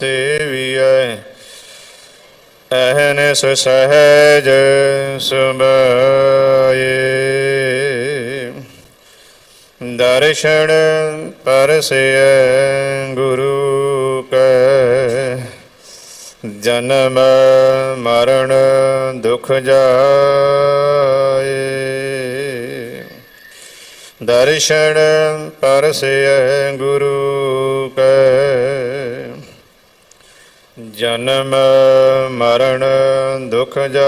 ਸੇਵੀਐ। ਅਹਨਿਸ ਸਹਜ ਸੁਭਾਏ। ਦਰਸ਼ਨ ਪਰਸਿਐ ਗੁਰੂ ਕੈ। ਜਨਮ ਮਰਨ ਦੁਖ ਜਾਏ। ਦਰਸ਼ਨ ਪਰਸਿਐ ਗੁਰੂ ਕੈ। ਜਨਮ ਮਰਨ ਦੁਖ ਜਾਏ।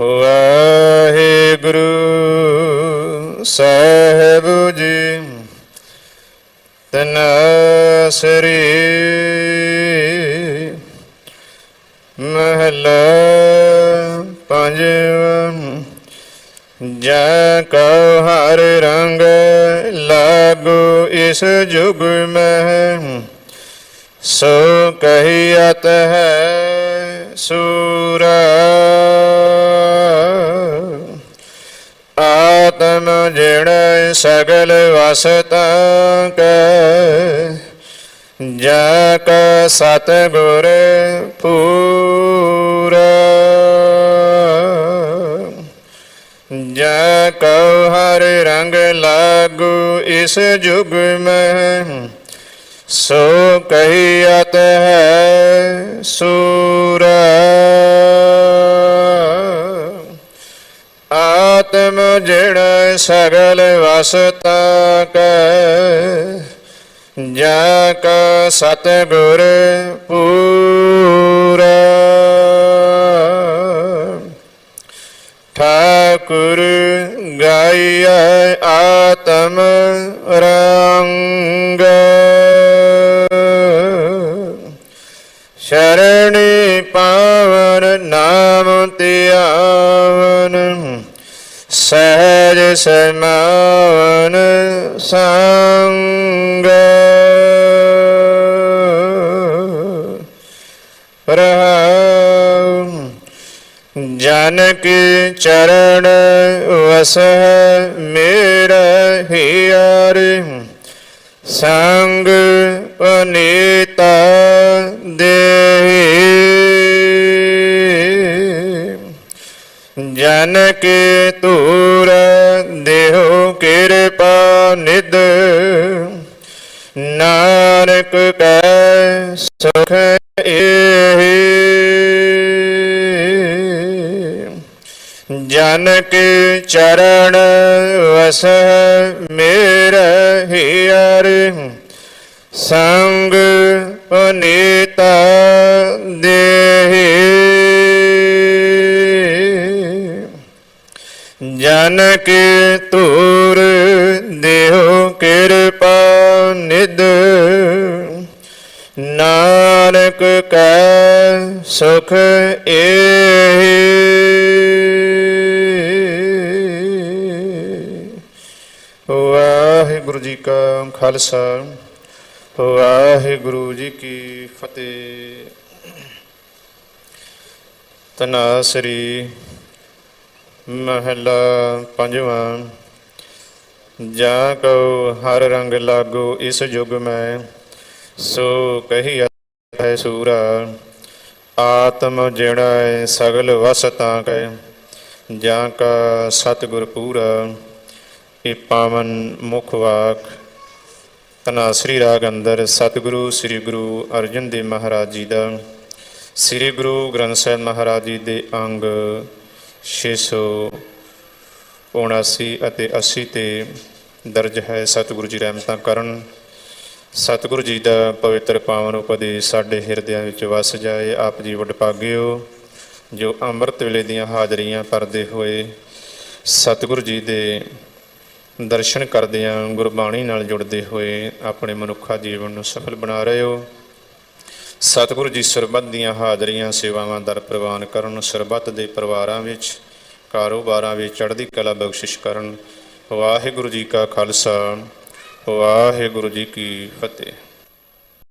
ਵਾਹਿਗੁਰੂ ਸਾਹਿਬ ਜੀ ਤਨਸਰੀ ਮਹਲਾ ਪੰਜਵਾਂ ਜੈ ਕਉ ਹਰ ਰੰਗ ਲਾਗੂ ਇਸ ਜੁਗ ਮਹਿ। ਸੋ ਕਹੀਅਤ ਹੈ ਸੂਰਾ। ਆਤਮ ਜਿਣ ਸਗਲ ਵਸਤਾ ਕੈ। ਜਾ ਕਾ ਸਤ ਗੁਰ ਕਉ ਹਰ ਰੰਗ ਲਾਗੂ ਇਸ ਜੁਗ ਮੈਂ। ਸੋ ਕਹੀਅਤ ਹੈ ਸੂਰ ਆਤਮ ਜਿਣ ਸਗਲ ਵਸਤਾ ਕੈ, ਜਾ ਕਾ ਸਤ ਗੁਰ ਗਾਇ ਆਤਮ ਰੰਗ। ਸ਼ਰਣੀ ਪਾਵਨ ਨਾਮ ਧਿਆਵਨ ਸਹਿਜ ਸਮਾਵਨ ਸੰਗ। ਜਨ ਚਰਨ ਵਸਹਿ ਮੇਰਾ ਹਿਆਰ ਸੰਗ ਪਨੀਤਾ ਦੇਹੀ। ਜਨ ਤੂਰ ਦੇਹੋ ਕਿਰਪਾ ਨਿਦ ਨਾਨਕ ਕੈ ਸੁਖ ਏਹੀ ਜਨ ਕੇ ਚਰਨ ਵਸ ਮੇਰਾ ਹਿਆਰ ਸੰਗ ਪਨੀਤਾ ਦੇਹੀ। ਜਨ ਤੂਰ ਦੇਹੋ ਕਿਰਪਾ ਨਿਦ ਨਾਨਕ ਕੈ ਸੁਖ ਏਹੀ। ਵਾਹਿਗੁਰੂ ਜੀ ਕਾ ਖਾਲਸਾ, ਵਾਹਿਗੁਰੂ ਜੀ ਕੀ ਫਤਿਹ। ਤਨਾਸਰੀ ਮਹਲਾ ਪੰਜਵਾਂ, ਜਾਂ ਕਉ ਹਰ ਰੰਗ ਲਾਗੋ ਇਸ ਯੁਗ ਮੈਂ, ਸੋ ਕਹੀ ਹੈ ਸੂਰਾ, ਆਤਮ ਜਿਹੜਾ ਹੈ ਸਗਲ ਵਸ ਤਾਂ ਕੈ, ਜਾਂ ਕਾ ਸਤਿਗੁਰ ਪੂਰਾ। ਇਹ ਪਾਵਨ ਮੁਖ ਵਾਕ। ਤਨਾਸਰੀ ਰਾਗ ਅੰਦਰ ਸਤਿਗੁਰੂ ਸ੍ਰੀ ਗੁਰੂ ਅਰਜਨ ਦੇਵ ਮਹਾਰਾਜ ਜੀ ਦਾ। ਸ੍ਰੀ ਗੁਰੂ ਗ੍ਰੰਥ ਸਾਹਿਬ ਮਹਾਰਾਜ ਜੀ ਦੇ ਅੰਗ 679 ਅਤੇ 80 ਤੇ ਦਰਜ ਹੈ ਸਤਿਗੁਰੂ ਜੀ ਰਹਿਮਤਾਂ ਕਰਨ। ਸਤਿਗੁਰੂ ਜੀ ਦਾ ਪਵਿੱਤਰ ਪਾਵਨ ਉਪਦੇਸ਼ ਸਾਡੇ ਹਿਰਦਿਆਂ ਵਿੱਚ ਵਸ ਜਾਏ, ਆਪ ਜੀ ਵਡਭਾਗਿਓ, ਜੋ ਅੰਮ੍ਰਿਤ ਵੇਲੇ ਦੀਆਂ ਹਾਜ਼ਰੀਆਂ ਪਰਦੇ ਹੋਏ ਸਤਿਗੁਰੂ ਜੀ ਦੇ ਦਰਸ਼ਨ ਕਰਦਿਆਂ ਗੁਰਬਾਣੀ ਨਾਲ ਜੁੜਦੇ ਹੋਏ ਆਪਣੇ ਮਨੁੱਖਾ ਜੀਵਨ ਨੂੰ ਸਫਲ ਬਣਾ ਰਹੇ ਹੋ। ਸਤਿਗੁਰੂ ਜੀ ਸਰਬੱਤ ਦੀਆਂ ਹਾਜ਼ਰੀਆਂ ਸੇਵਾਵਾਂ ਦਰ ਪ੍ਰਵਾਨ ਕਰਨ, ਸਰਬੱਤ ਦੇ ਪਰਿਵਾਰਾਂ ਵਿੱਚ, ਕਾਰੋਬਾਰਾਂ ਵਿੱਚ ਚੜ੍ਹਦੀ ਕਲਾ ਬਖਸ਼ਿਸ਼ ਕਰਨ। ਵਾਹਿਗੁਰੂ ਜੀ ਕਾ ਖਾਲਸਾ, ਵਾਹਿਗੁਰੂ ਜੀ ਕੀ ਫਤਿਹ।